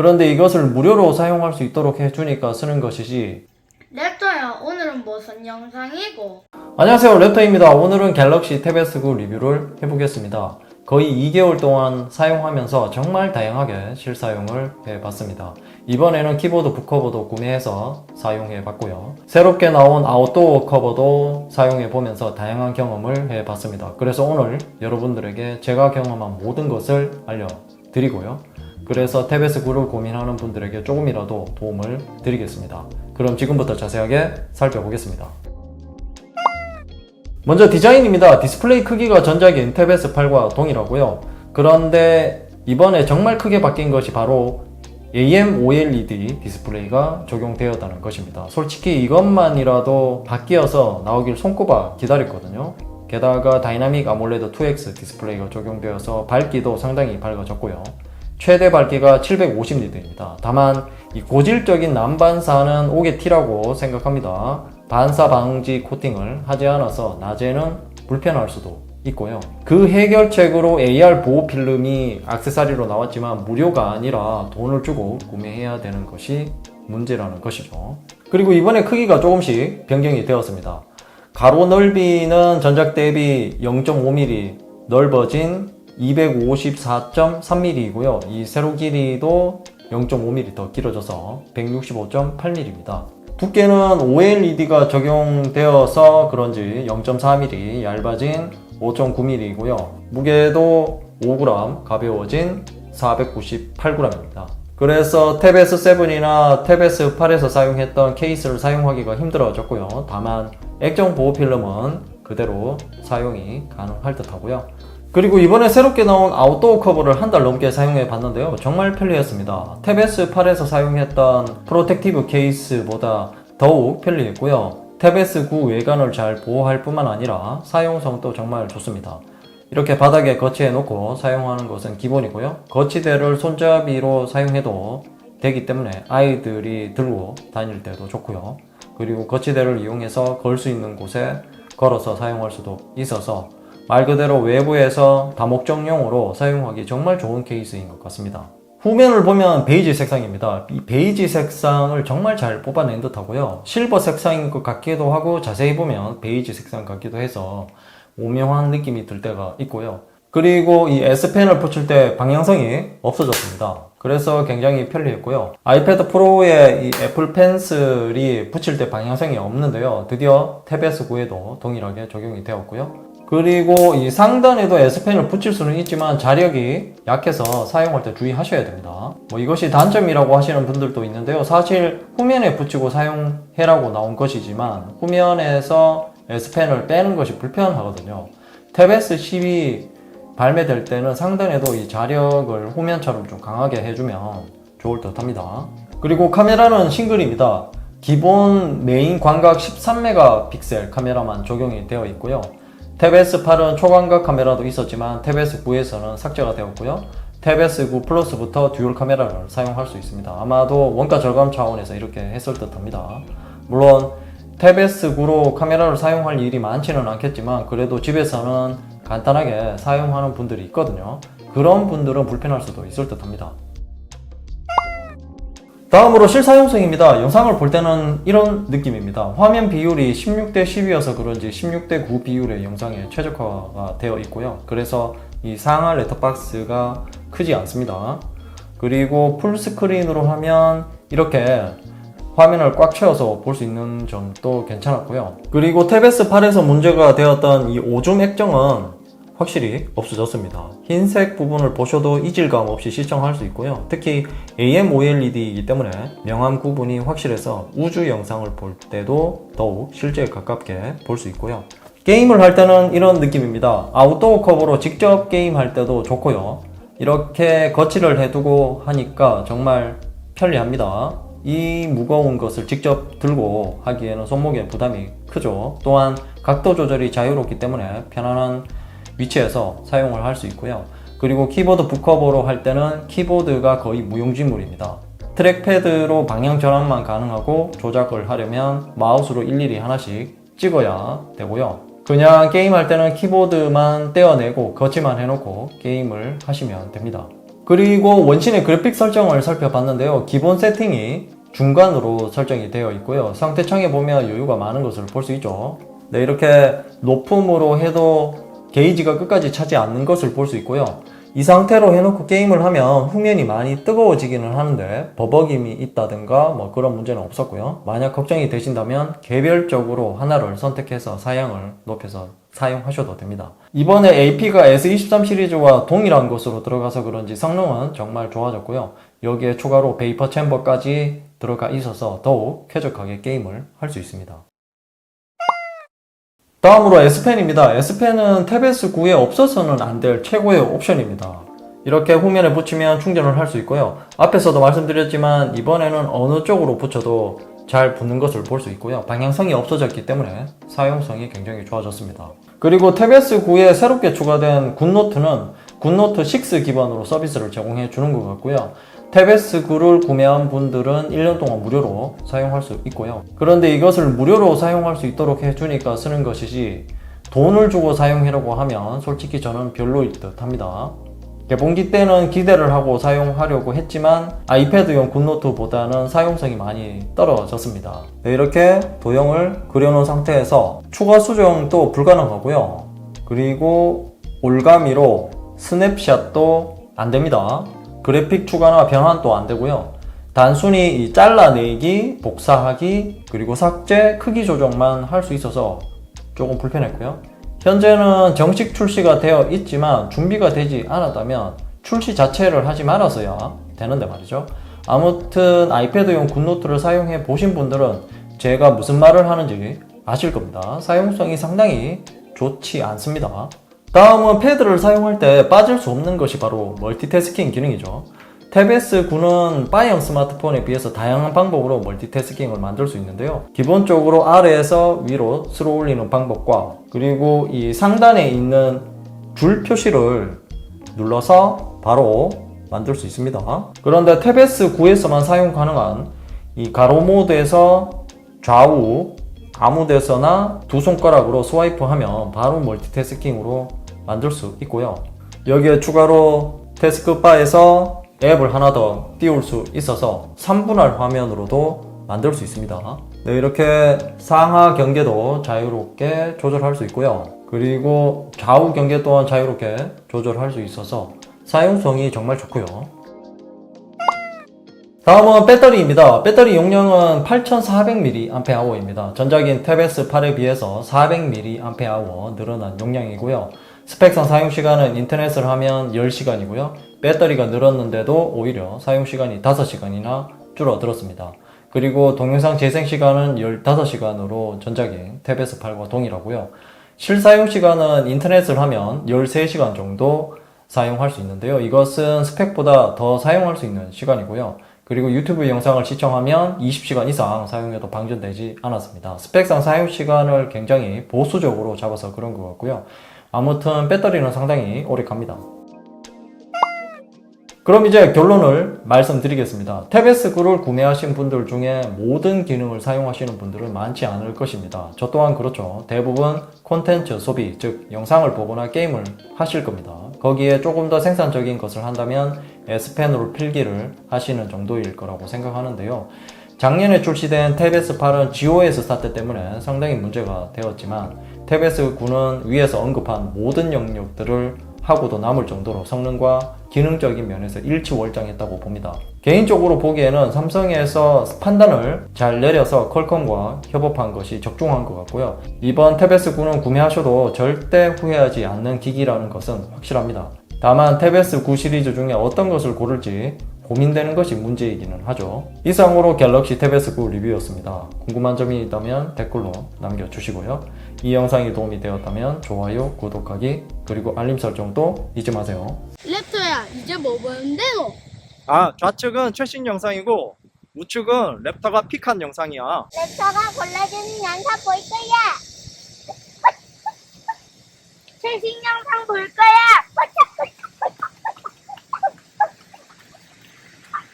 그런데 이것을 무료로 사용할 수 있도록 해주니까 쓰는 것이지. 랩터야 오늘은 무슨 영상이고? 안녕하세요 랩터입니다. 오늘은 갤럭시 탭 S9 리뷰를 해보겠습니다. 거의 2개월 동안 사용하면서 정말 다양하게 실사용을 해봤습니다. 이번에는 키보드 북커버도 구매해서 사용해봤고요. 새롭게 나온 아웃도어 커버도 사용해보면서 다양한 경험을 해봤습니다. 그래서 오늘 여러분들에게 제가 경험한 모든 것을 알려드리고요 그래서 탭 S9를 고민하는 분들에게 조금이라도 도움을 드리겠습니다 그럼 지금부터 자세하게 살펴보겠습니다 먼저 디자인입니다. 디스플레이 크기가 전작인 탭 S8과 동일하고요. 그런데 이번에 정말 크게 바뀐 것이 바로 AM OLED 디스플레이가 적용되었다는 것입니다. 솔직히 이것만이라도 바뀌어서 나오길 손꼽아 기다렸거든요. 게다가 다이나믹 아몰레드 2X 디스플레이가 적용되어서 밝기도 상당히 밝아졌고요. 최대 밝기가 750니트입니다. 다만 이 고질적인 난반사는 5개 T라고 생각합니다. 반사 방지 코팅을 하지 않아서 낮에는 불편할 수도 있고요. 그 해결책으로 AR 보호 필름이 악세사리로 나왔지만 무료가 아니라 돈을 주고 구매해야 되는 것이 문제라는 것이죠. 그리고 이번에 크기가 조금씩 변경이 되었습니다. 가로 넓이는 전작 대비 0.5mm 넓어진 254.3mm이고요. 이 세로 길이도 0.5mm 더 길어져서 165.8mm입니다. 두께는 OLED가 적용되어서 그런지 0.4mm 얇아진 5.9mm이고요. 무게도 5g 가벼워진 498g입니다. 그래서 탭 S7이나 탭 S8에서 사용했던 케이스를 사용하기가 힘들어졌고요. 다만 액정 보호 필름은 그대로 사용이 가능할 듯 하고요. 그리고 이번에 새롭게 나온 아웃도어 커버를 한 달 넘게 사용해 봤는데요. 정말 편리했습니다. 탭 S8에서 사용했던 프로텍티브 케이스보다 더욱 편리했고요. 탭 S9 외관을 잘 보호할 뿐만 아니라 사용성도 정말 좋습니다. 이렇게 바닥에 거치해 놓고 사용하는 것은 기본이고요. 거치대를 손잡이로 사용해도 되기 때문에 아이들이 들고 다닐 때도 좋고요. 그리고 거치대를 이용해서 걸 수 있는 곳에 걸어서 사용할 수도 있어서 말 그대로 외부에서 다목적용으로 사용하기 정말 좋은 케이스인 것 같습니다. 후면을 보면 베이지 색상입니다. 이 베이지 색상을 정말 잘 뽑아낸 듯 하고요. 실버 색상인 것 같기도 하고 자세히 보면 베이지 색상 같기도 해서 오묘한 느낌이 들 때가 있고요. 그리고 이 S펜을 붙일 때 방향성이 없어졌습니다. 그래서 굉장히 편리했고요. 아이패드 프로의 이 애플 펜슬이 붙일 때 방향성이 없는데요. 드디어 탭 S9에도 동일하게 적용이 되었고요. 그리고 이 상단에도 S펜을 붙일 수는 있지만 자력이 약해서 사용할 때 주의하셔야 됩니다. 뭐 이것이 단점이라고 하시는 분들도 있는데요. 사실 후면에 붙이고 사용해라고 나온 것이지만 후면에서 S펜을 빼는 것이 불편하거든요. 탭 S10이 발매될 때는 상단에도 이 자력을 후면처럼 좀 강하게 해주면 좋을 듯 합니다. 그리고 카메라는 싱글입니다. 기본 메인 광각 13메가픽셀 카메라만 적용이 되어 있고요. 탭 S8은 초광각 카메라도 있었지만 탭 S9에서는 삭제가 되었고요. 탭 S9 플러스부터 듀얼 카메라를 사용할 수 있습니다. 아마도 원가 절감 차원에서 이렇게 했을 듯 합니다. 물론 탭 S9로 카메라를 사용할 일이 많지는 않겠지만 그래도 집에서는 간단하게 사용하는 분들이 있거든요. 그런 분들은 불편할 수도 있을 듯 합니다. 다음으로 실사용성입니다. 영상을 볼 때는 이런 느낌입니다. 화면 비율이 16대 10이어서 그런지 16대 9 비율의 영상에 최적화가 되어 있고요. 그래서 이 상하 레터박스가 크지 않습니다. 그리고 풀스크린으로 하면 이렇게 화면을 꽉 채워서 볼 수 있는 점도 괜찮았고요. 그리고 탭 S8에서 문제가 되었던 이 오줌 액정은 확실히 없어졌습니다. 흰색 부분을 보셔도 이질감 없이 시청할 수 있고요. 특히 AM OLED이기 때문에 명암 구분이 확실해서 우주 영상을 볼 때도 더욱 실제에 가깝게 볼 수 있고요. 게임을 할 때는 이런 느낌입니다. 아웃도어 커버로 직접 게임할 때도 좋고요. 이렇게 거치를 해두고 하니까 정말 편리합니다. 이 무거운 것을 직접 들고 하기에는 손목에 부담이 크죠. 또한 각도 조절이 자유롭기 때문에 편안한 위치에서 사용을 할 수 있고요. 그리고 키보드 북커버로 할 때는 키보드가 거의 무용지물입니다. 트랙패드로 방향 전환만 가능하고 조작을 하려면 마우스로 일일이 하나씩 찍어야 되고요. 그냥 게임할 때는 키보드만 떼어내고 거치만 해놓고 게임을 하시면 됩니다. 그리고 원신의 그래픽 설정을 살펴봤는데요. 기본 세팅이 중간으로 설정이 되어 있고요. 상태창에 보면 여유가 많은 것을 볼 수 있죠. 네, 이렇게 높음으로 해도 게이지가 끝까지 차지 않는 것을 볼 수 있고요. 이 상태로 해놓고 게임을 하면 후면이 많이 뜨거워지기는 하는데 버벅임이 있다든가 뭐 그런 문제는 없었고요. 만약 걱정이 되신다면 개별적으로 하나를 선택해서 사양을 높여서 사용하셔도 됩니다. 이번에 AP가 S23 시리즈와 동일한 것으로 들어가서 그런지 성능은 정말 좋아졌고요. 여기에 추가로 베이퍼 챔버까지 들어가 있어서 더욱 쾌적하게 게임을 할 수 있습니다. 다음으로 S펜입니다. S펜은 탭S 9에 없어서는 안 될 최고의 옵션입니다. 이렇게 후면에 붙이면 충전을 할 수 있고요. 앞에서도 말씀드렸지만 이번에는 어느 쪽으로 붙여도 잘 붙는 것을 볼 수 있고요. 방향성이 없어졌기 때문에 사용성이 굉장히 좋아졌습니다. 그리고 탭S 9에 새롭게 추가된 굿노트는 굿노트 6 기반으로 서비스를 제공해 주는 것 같고요. 탭S 9를 구매한 분들은 1년 동안 무료로 사용할 수 있고요. 그런데 이것을 무료로 사용할 수 있도록 해주니까 쓰는 것이지 돈을 주고 사용하려고 하면 솔직히 저는 별로일 듯 합니다. 개봉기 때는 기대를 하고 사용하려고 했지만 아이패드용 굿노트보다는 사용성이 많이 떨어졌습니다. 네, 이렇게 도형을 그려놓은 상태에서 추가 수정도 불가능하고요. 그리고 올가미로 스냅샷도 안 됩니다. 그래픽 추가나 변환도 안 되고요. 단순히 이 잘라내기, 복사하기, 그리고 삭제, 크기 조정만 할 수 있어서 조금 불편했고요. 현재는 정식 출시가 되어 있지만 준비가 되지 않았다면 출시 자체를 하지 말았어야 되는데 말이죠. 아무튼 아이패드용 굿노트를 사용해 보신 분들은 제가 무슨 말을 하는지 아실 겁니다. 사용성이 상당히 좋지 않습니다. 다음은 패드를 사용할 때 빠질 수 없는 것이 바로 멀티태스킹 기능이죠. 탭S 9는 빠이언 스마트폰에 비해서 다양한 방법으로 멀티태스킹을 만들 수 있는데요. 기본적으로 아래에서 위로 스로 올리는 방법과 그리고 이 상단에 있는 줄 표시를 눌러서 바로 만들 수 있습니다. 그런데 탭S 9에서만 사용 가능한 이 가로 모드에서 좌우 아무 데서나 두 손가락으로 스와이프하면 바로 멀티태스킹으로 만들 수 있고요. 여기에 추가로 태스크바에서 앱을 하나 더 띄울 수 있어서 3분할 화면으로도 만들 수 있습니다. 네, 이렇게 상하 경계도 자유롭게 조절할 수 있고요. 그리고 좌우 경계 또한 자유롭게 조절할 수 있어서 사용성이 정말 좋고요. 다음은 배터리입니다. 배터리 용량은 8400mAh입니다. 전작인 탭S 8에 비해서 400mAh 늘어난 용량이고요. 스펙상 사용시간은 인터넷을 하면 10시간이고요. 배터리가 늘었는데도 오히려 사용시간이 5시간이나 줄어들었습니다. 그리고 동영상 재생시간은 15시간으로 전작인 탭S 8과 동일하고요. 실사용시간은 인터넷을 하면 13시간 정도 사용할 수 있는데요. 이것은 스펙보다 더 사용할 수 있는 시간이고요. 그리고 유튜브 영상을 시청하면 20시간 이상 사용해도 방전되지 않았습니다. 스펙상 사용 시간을 굉장히 보수적으로 잡아서 그런 것 같고요. 아무튼 배터리는 상당히 오래 갑니다. 그럼 이제 결론을 말씀드리겠습니다. 탭S 9를 구매하신 분들 중에 모든 기능을 사용하시는 분들은 많지 않을 것입니다. 저 또한 그렇죠. 대부분 콘텐츠 소비, 즉 영상을 보거나 게임을 하실 겁니다. 거기에 조금 더 생산적인 것을 한다면 S펜으로 필기를 하시는 정도일 거라고 생각하는데요. 작년에 출시된 탭S 8은 GOS 스타트 때문에 상당히 문제가 되었지만 탭S 9는 위에서 언급한 모든 영역들을 하고도 남을 정도로 성능과 기능적인 면에서 일치월장했다고 봅니다. 개인적으로 보기에는 삼성에서 판단을 잘 내려서 퀄컴과 협업한 것이 적중한 것 같고요. 이번 탭S 9는 구매하셔도 절대 후회하지 않는 기기라는 것은 확실합니다. 다만 탭S 9 시리즈 중에 어떤 것을 고를지 고민되는 것이 문제이기는 하죠. 이상으로 갤럭시 탭S 9 리뷰였습니다. 궁금한 점이 있다면 댓글로 남겨주시고요. 이 영상이 도움이 되었다면 좋아요, 구독하기, 그리고 알림 설정도 잊지 마세요. 랩터야 이제 뭐 보는데 너? 아, 좌측은 최신 영상이고 우측은 랩터가 픽한 영상이야. 랩터가 골라주는 영상 볼 거야. 최신 영상 볼 거야.